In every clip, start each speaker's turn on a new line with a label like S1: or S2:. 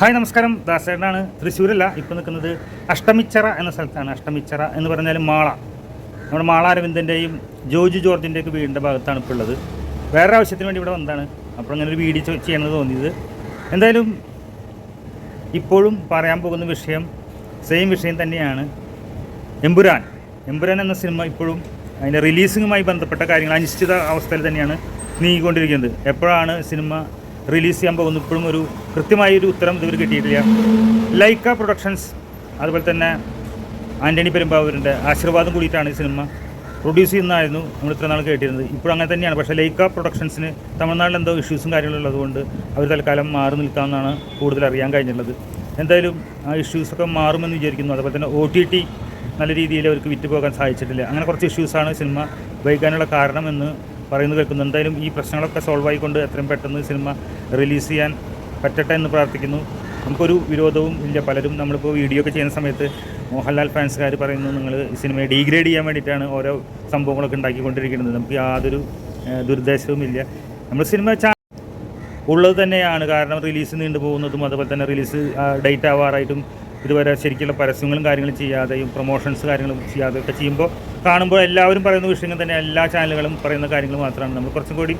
S1: Hi നമസ്കാരം. ദാസേട്ടനാണ്. തൃശ്ശൂരല്ല ഇപ്പോൾ നിൽക്കുന്നത് അഷ്ടമിച്ചറ എന്ന സ്ഥലത്താണ്. അഷ്ടമിച്ചറ എന്ന് പറഞ്ഞാൽ മാള. നമ്മുടെ മാള അരവിന്ദന്റെയും ജോജു ജോർജിന്റെയൊക്കെ വീടിന്റെ ഭാഗത്താണ് ഇപ്പോൾ ഉള്ളത്. വേറെ ആവശ്യത്തിന് വേണ്ടി ഇവിടെ വന്നതാണ്. അപ്പോൾ അങ്ങനെ ഒരു വീഡിയോ ചെയ്യണമെന്ന് തോന്നിയത്. എന്തായാലും ഇപ്പോഴും പറയാൻ പോകുന്ന വിഷയം സെയിം വിഷയം തന്നെയാണ്. എമ്പുരാൻ. എമ്പുരാൻ എന്ന സിനിമ ഇപ്പോഴും അതിന്റെ റിലീസിങ്ങുമായി ബന്ധപ്പെട്ട കാര്യങ്ങൾ അനിശ്ചിത അവസ്ഥയിൽ തന്നെയാണ് നീങ്ങിക്കൊണ്ടിരിക്കുന്നത്. എപ്പോഴാണ് സിനിമ റിലീസ് ചെയ്യാൻ പോകുന്നു. ഇപ്പോഴും ഒരു കൃത്യമായ ഒരു ഉത്തരം ഇതുവരെ കിട്ടിയിട്ടില്ല. ലൈക്ക പ്രൊഡക്ഷൻസ് അതുപോലെ തന്നെ ആന്റണി പെരുമ്പാവൂരിന്റെ ആശീർവാദം കൂടിയിട്ടാണ് ഈ സിനിമ പ്രൊഡ്യൂസ് ചെയ്യുന്നതായിരുന്നു. നമ്മൾ ഇത്ര നാൾ കേട്ടിരുന്നത്. ഇപ്പോഴും അങ്ങനെ തന്നെയാണ്. പക്ഷേ ലൈക്ക പ്രൊഡക്ഷൻസിന് തമിഴ്നാട്ടിൽ എന്തോ ഇഷ്യൂസും കാര്യങ്ങളും ഉള്ളതുകൊണ്ട് അവർ തൽക്കാലം മാറി നിൽക്കാമെന്നാണ് കൂടുതൽ അറിയാൻ കഴിഞ്ഞിട്ടുള്ളത്. എന്തായാലും ആ ഇഷ്യൂസൊക്കെ മാറുമെന്ന് വിചാരിക്കുന്നു. അതുപോലെ തന്നെ ഒ ടി ടി നല്ല രീതിയിൽ അവർക്ക് വിറ്റ് പോകാൻ സാധിച്ചിട്ടില്ല. അങ്ങനെ കുറച്ച് ഇഷ്യൂസാണ് സിനിമ വൈകാനുള്ള കാരണമെന്ന് പറയുന്നത് കേൾക്കുന്നു. എന്തായാലും ഈ പ്രശ്നങ്ങളൊക്കെ സോൾവ് ആയിക്കൊണ്ട് എത്രയും പെട്ടെന്ന് സിനിമ റിലീസ് ചെയ്യാൻ പറ്റട്ടെ എന്ന് പ്രാർത്ഥിക്കുന്നു. നമുക്കൊരു വിരോധവും ഇല്ല. പലരും നമ്മളിപ്പോൾ വീഡിയോ ഒക്കെ ചെയ്യുന്ന സമയത്ത് മോഹൻലാൽ ഫാൻസുകാർ പറയുന്നു നിങ്ങൾ ഈ സിനിമയെ ഡീഗ്രേഡ് ചെയ്യാൻ വേണ്ടിയിട്ടാണ് ഓരോ സംഭവങ്ങളൊക്കെ ഉണ്ടാക്കിക്കൊണ്ടിരിക്കുന്നത്. നമുക്ക് യാതൊരു ദുരുദ്ദേശവും ഇല്ല. നമ്മൾ സിനിമ ഉള്ളത് തന്നെയാണ്. കാരണം റിലീസ് നീണ്ടു പോകുന്നതും അതുപോലെ തന്നെ റിലീസ് ഡേറ്റ് ആവാറായിട്ടും ഇതുവരെ ശരിക്കുള്ള പരസ്യങ്ങളും കാര്യങ്ങളും ചെയ്യാതെയും പ്രൊമോഷൻസ് കാര്യങ്ങളും ചെയ്യാതെ ഒക്കെ ചെയ്യുമ്പോൾ കാണുമ്പോൾ എല്ലാവരും പറയുന്ന വിഷയങ്ങൾ തന്നെ എല്ലാ ചാനലുകളും പറയുന്ന കാര്യങ്ങൾ മാത്രമാണ്. നമ്മൾ കുറച്ചും കൂടി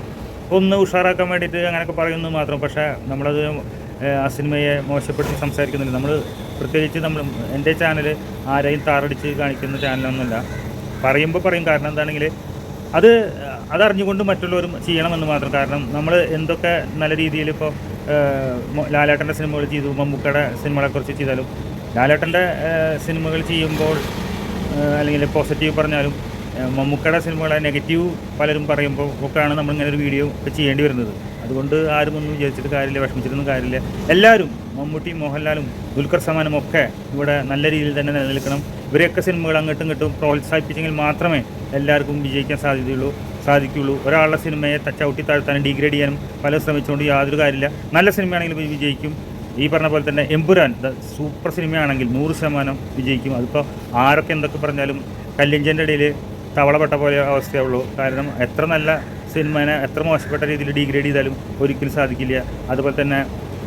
S1: ഒന്ന് ഉഷാറാക്കാൻ വേണ്ടിയിട്ട് അങ്ങനെയൊക്കെ പറയുന്നത് മാത്രം. പക്ഷേ നമ്മളത് ആ സിനിമയെ മോശപ്പെടുത്തി സംസാരിക്കുന്നില്ല. നമ്മൾ പ്രത്യേകിച്ച് നമ്മൾ എന്റെ ചാനൽ ആരെയും താറടിച്ച് കാണിക്കുന്ന ചാനലൊന്നുമല്ല. പറയുമ്പോൾ പറയും കാരണം എന്താണെങ്കിൽ അത് അതറിഞ്ഞുകൊണ്ട് മറ്റുള്ളവരും ചെയ്യണമെന്ന് മാത്രം. കാരണം നമ്മൾ എന്തൊക്കെ നല്ല രീതിയിൽ ഇപ്പോൾ ലാലേട്ടന്റെ സിനിമകൾ ചെയ്തു മമ്മൂക്കയുടെ സിനിമകളെക്കുറിച്ച് ചെയ്താലും ലാലേട്ടന്റെ സിനിമകൾ ചെയ്യുമ്പോൾ അല്ലെങ്കിൽ പോസിറ്റീവ് പറഞ്ഞാലും മമ്മൂക്കയുടെ സിനിമകളെ നെഗറ്റീവ് പലരും പറയുമ്പോൾ ഒക്കെയാണ് നമ്മളിങ്ങനെ ഒരു വീഡിയോ ഒക്കെ ചെയ്യേണ്ടി വരുന്നത്. അതുകൊണ്ട് ആരും ഒന്നും വിചാരിച്ചിട്ട് കാര്യമില്ല വിഷമിച്ചിട്ടൊന്നും കാര്യമില്ല. എല്ലാവരും മമ്മൂട്ടിയും മോഹൻലാലും ദുൽഖർ സമാനും ഒക്കെ ഇവിടെ നല്ല രീതിയിൽ തന്നെ നിലനിൽക്കണം. ഇവരെയൊക്കെ സിനിമകൾ അങ്ങോട്ടും ഇങ്ങോട്ടും പ്രോത്സാഹിപ്പിച്ചെങ്കിൽ മാത്രമേ എല്ലാവർക്കും വിജയിക്കാൻ സാധ്യതയുള്ളൂ സാധിക്കുകയുള്ളൂ. ഒരാളുടെ സിനിമയെ ചവിട്ടി താഴ്ത്താനും ഡിഗ്രേഡ് ചെയ്യാനും പലരും ശ്രമിച്ചുകൊണ്ട് യാതൊരു കാര്യമില്ല. നല്ല സിനിമയാണെങ്കിൽ വിജയിക്കും. ഈ പറഞ്ഞ പോലെ തന്നെ എമ്പുരാൻ സൂപ്പർ സിനിമയാണെങ്കിൽ നൂറ് ശതമാനം വിജയിക്കും. അതിപ്പോൾ ആരൊക്കെ എന്തൊക്കെ പറഞ്ഞാലും കല്ലിഞ്ചന്റെ ഇടയിൽ തവളപ്പെട്ട പോലെ അവസ്ഥയുള്ളൂ കാരണം എത്ര നല്ല സിനിമനെ എത്ര മോശപ്പെട്ട രീതിയിൽ ഡീഗ്രേഡ് ചെയ്താലും ഒരിക്കലും സാധിക്കില്ല. അതുപോലെ തന്നെ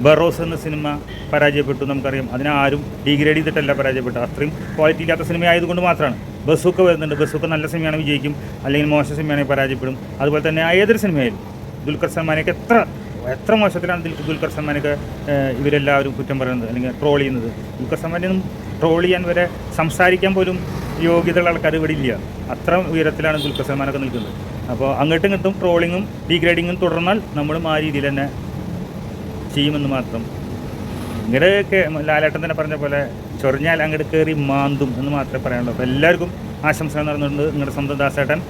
S1: ബറോസ് എന്ന സിനിമ പരാജയപ്പെട്ടു നമുക്കറിയാം. അതിനെ ആരും ഡീഗ്രേഡ് ചെയ്തിട്ടല്ല പരാജയപ്പെട്ടു അത്രയും ക്വാളിറ്റി ഇല്ലാത്ത സിനിമ ആയതുകൊണ്ട് മാത്രമാണ്. ബസ്സൊക്കെ വരുന്നുണ്ട്. ബസ്സൊക്കെ നല്ല സിനിമയാണ് വിജയിക്കും. അല്ലെങ്കിൽ മോശം സിനിമയാണെങ്കിൽ പരാജയപ്പെടും. അതുപോലെ തന്നെ ഏതൊരു സിനിമയായാലും ദുൽഖർ സൽമാനെയൊക്കെ എത്ര എത്ര മോശത്തിലാണ് ദിൽ- ദുൽഖർ സൽമാനൊക്കെ ഇവരെല്ലാവരും കുറ്റം പറയുന്നത് അല്ലെങ്കിൽ ട്രോൾ ചെയ്യുന്നത്? ദുൽഖർ സൽമാനൊന്നും ട്രോൾ ചെയ്യാൻ വരെ സംസാരിക്കാൻ പോലും യോഗ്യതയുള്ള ആൾക്കാർ ഇവിടെ ഇല്ല. അത്ര ഉയരത്തിലാണ് ദുൽഖർ സൽമാനൊക്കെ നിൽക്കുന്നത്. അപ്പോൾ അങ്ങോട്ടും ഇങ്ങോട്ടും ട്രോളിങ്ങും ഡീഗ്രേഡിങ്ങും തുടർന്നാൽ നമ്മളും ആ രീതിയിൽ തന്നെ ചെയ്യുമെന്ന് മാത്രം. ഇങ്ങനെയൊക്കെ ലാലേട്ടൻ തന്നെ പറഞ്ഞ പോലെ ചൊറിഞ്ഞാൽ അങ്ങോട്ട് കയറി മാന്തും എന്ന് മാത്രമേ പറയാനുള്ളൂ. അപ്പോൾ എല്ലാവർക്കും ആശംസകൾ നടന്നിട്ടുണ്ട് നിങ്ങളുടെ സ്വന്തം ദാസേട്ടൻ